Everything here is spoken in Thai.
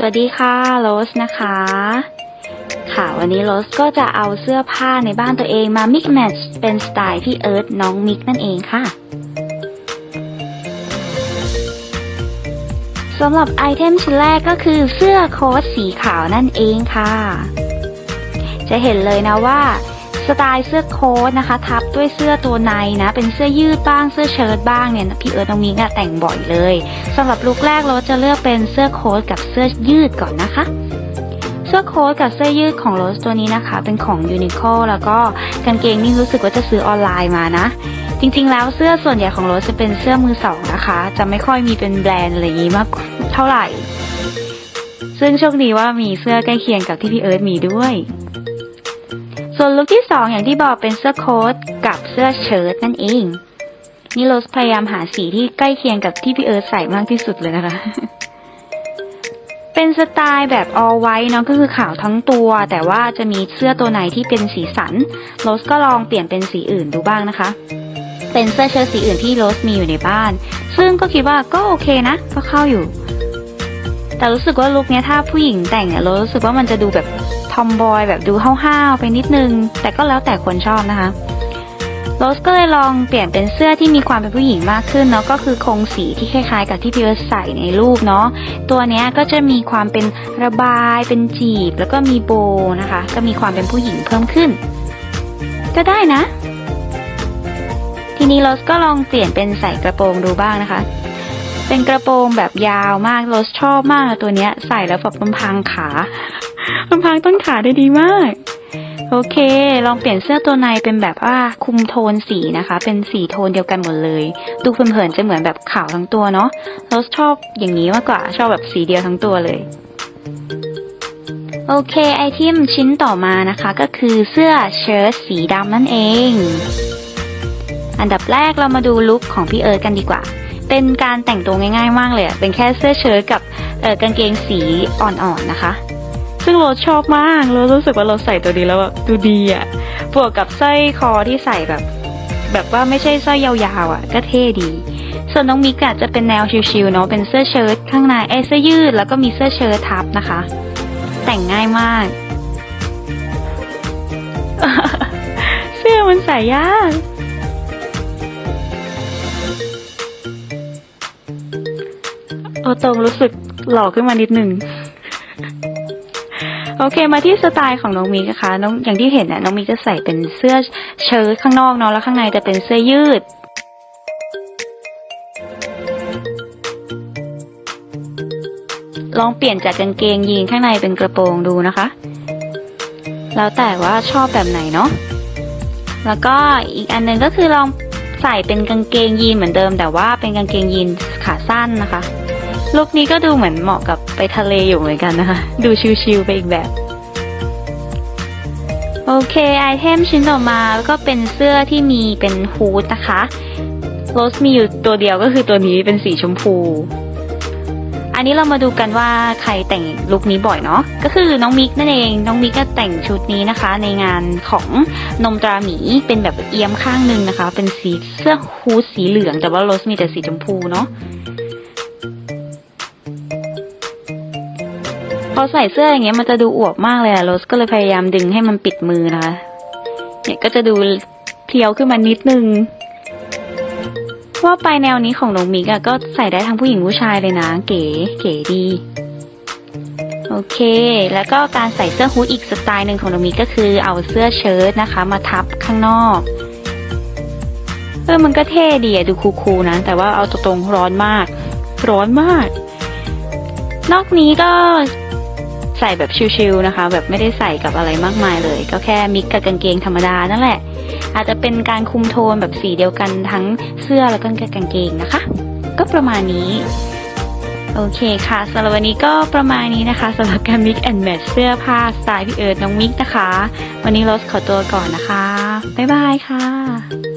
สวัสดีค่ะโรสนะคะ ค่ะวันนี้โรสก็จะเอาเสื้อผ้าในบ้านตัวเองมา mix match เป็นสไตล์พี่เอิร์ธน้องมิกนั่นเองค่ะสำหรับไอเทมชิ้นแรกก็คือเสื้อโค้ทสีขาวนั่นเองค่ะ จะเห็นเลยนะว่า สไตล์เสื้อโค้ทนะคะ ทับด้วยเสื้อตัวในนะ เป็นเสื้อยืดบ้างเสื้อเชิ้ตบ้างเนี่ยพี่เอิร์ธน้องมิกอะแต่งบ่อยเลยสำหรับลุคแรกเราจะเลือกเป็นเสื้อโค้ทกับเสื้อยืดก่อนนะคะเสื้อโค้ทกับเสื้อยืดของโรสตัวนี้นะคะ เป็นของยูนิโคแล้วก็กางเกงนี่รู้สึกว่าจะซื้อออนไลน์มานะ จริงๆแล้วเสื้อส่วนใหญ่ของโรสจะเป็นเสื้อมือสองนะคะ จะไม่ค่อยมีเป็นแบรนด์อะไรอย่างนี้มากเท่าไหร่ ซึ่งโชคดีว่ามีเสื้อใกล้เคียงกับที่พี่เอิร์ธมีด้วย ส่วนลุคที่สองอย่างที่บอกเป็นเสื้อโค้ทกับเสื้อเชิ้ตนั่นเองนี่โรสพยายามหาสีที่ใกล้เคียงกับที่พี่เอิร์ธใส่มากที่สุดเลยนะคะ เป็นสไตล์แบบ all white เนาะก็คือขาวทั้งตัว แต่ว่าจะมีเสื้อตัวไหนที่เป็นสีสันโรสก็ลองเปลี่ยนเป็นสีอื่นดูบ้างนะคะ เป็นเสื้อเชิ้ตสีอื่นที่โรสมีอยู่ในบ้าน ซึ่งก็คิดว่าก็โอเคนะ ก็เข้าอยู่ แต่รู้สึกว่าลุคเนี้ยถ้าผู้หญิงแต่งเนี่ยโรสรู้สึกว่ามันจะดูแบบ อมบอยแบบดูห้าวๆไปนิดนึง แต่ก็แล้วแต่คนชอบนะคะโรสก็เลยลองเปลี่ยนเป็นเสื้อที่มีความเป็นผู้หญิงมากขึ้นเนาะก็คือโครงสีที่คล้ายๆ กับที่พี่เอิร์ใส่ในรูปเนาะตัวเนี้ยก็จะมีความเป็นระบายเป็นจีบ แล้วก็มีโบนะคะ ก็มีความเป็นผู้หญิงเพิ่มขึ้น ก็ได้นะ ทีนี้โรสก็ลองเปลี่ยนเป็นใส่กระโปรงดูบ้างนะคะ เป็นกระโปรงแบบยาวมากโรสชอบมากตัวเนี้ยใส่แล้วแบบลำพังขา ลำพังต้นขาได้ดีมาก โอเค ลองเปลี่ยนเสื้อตัวในเป็นแบบว่าคุมโทนสีนะคะ เป็นสีโทนเดียวกันหมดเลย ดูเผินๆจะเหมือนแบบขาวทั้งตัวเนาะเราชอบอย่างนี้มากกว่าชอบแบบสีเดียวทั้งตัวเลยโอเค ไอเทมชิ้นต่อมานะคะก็คือเสื้อเชิ้ตสีดำนั่นเอง อันดับแรกเรามาดูลุคของพี่เอิร์ธกันดีกว่า เป็นการแต่งตัวง่ายๆมากเลยเป็นแค่เสื้อเชิ้ตกับเออกางเกงสีอ่อนๆนะคะ ซึ่งโรสชอบมากโรสรู้สึกว่าเราใส่ตัวนี้แล้วแบบดูดีอะ่ะบวกกับสร้อยคอที่ใส่แบบ แบบว่าไม่ใช่สร้อยยาวๆอะ่ะ ก็เท่ดี ส่วนน้องมิกอะจะเป็นแนวชิลๆเนาะเป็นเสื้อเชิ้ตข้างในเอเสื้อยืดแล้วก็มีเสื้อเชิ้ตทับนะคะ แต่งง่ายมาก เสื้อมันใส่ยากเอาตรงรู้สึกหล่อขึ้นมานิดหนึ่ง โอเคมาที่สไตล์ของน้องมิกนะคะน้องอย่างที่เห็นนะน้องมิกจะใส่เป็นเสื้อเชิ้ตข้างนอกเนาะแล้วข้างในจะเป็นเสื้อยืดลองเปลี่ยนจากกางเกงยีนข้างในเป็นกระโปรงดูนะคะ แล้วแต่ว่าชอบแบบไหนเนาะ แล้วก็อีกอันหนึงก็คือลองใส่เป็นกางเกงยีนเหมือนเดิม แต่ว่าเป็นกางเกงยีนขาสั้นนะคะ ลุคนี้ก็ดูเหมือนเหมาะกับไปทะเลอยู่เหมือนกันนะคะ ดูชิลๆไปอีกแบบ โอเคไอเทมชิ้นต่อมาก็เป็นเสื้อที่มีเป็นฮูดนะคะโรสมีอยู่ตัวเดียวก็คือตัวนี้เป็นสีชมพู อันนี้เรามาดูกันว่าใครแต่งลุคนี้บ่อยเนาะก็คือน้องมิกนั่นเองน้องมิกก็แต่งชุดนี้นะคะ ในงานของนมตราหมีเป็นแบบเอียมข้างหนึ่งนะคะ เป็นสีเสื้อฮูดสีเหลืองแต่ว่าโรสมีแต่สีชมพูเนาะ พอใส่เสื้ออย่างเงี้ยมันจะดูอวบมากเลยอะโรสก็เลยพยายามดึงให้มันปิดมือนะคะเนี่ยก็จะดูเพียวขึ้นมานิดนึงว่าไปแนวนี้ของน้องมิกอะก็ใส่ได้ทั้งผู้หญิงผู้ชายเลยนะ เก๋เก๋ดี โอเค แล้วก็การใส่เสื้อฮูดอีกสไตล์หนึ่งของน้องมิกก็คือเอาเสื้อเชิ้ตนะคะ มาทับข้างนอกเออมันก็เท่ดีอะดูคูลๆนะ แต่ว่าเอาตรงๆร้อนมาก ร้อนมาก นอกนี้ก็ ใส่แบบชิลๆนะคะ แบบไม่ได้ใส่กับอะไรมากมายเลย ก็แค่มิกกับกางเกงธรรมดานั่นแหละ อาจจะเป็นการคุมโทนแบบสีเดียวกันทั้งเสื้อแล้วก็กางเกงนะคะ ก็ประมาณนี้โอเคค่ะสำหรับวันนี้ก็ประมาณนี้นะคะสำหรับการ mix and match เสื้อผ้าสไตล์พี่เอิร์ดน้องมิกนะคะ วันนี้โรสขอตัวก่อนนะคะ บ๊ายบายค่ะ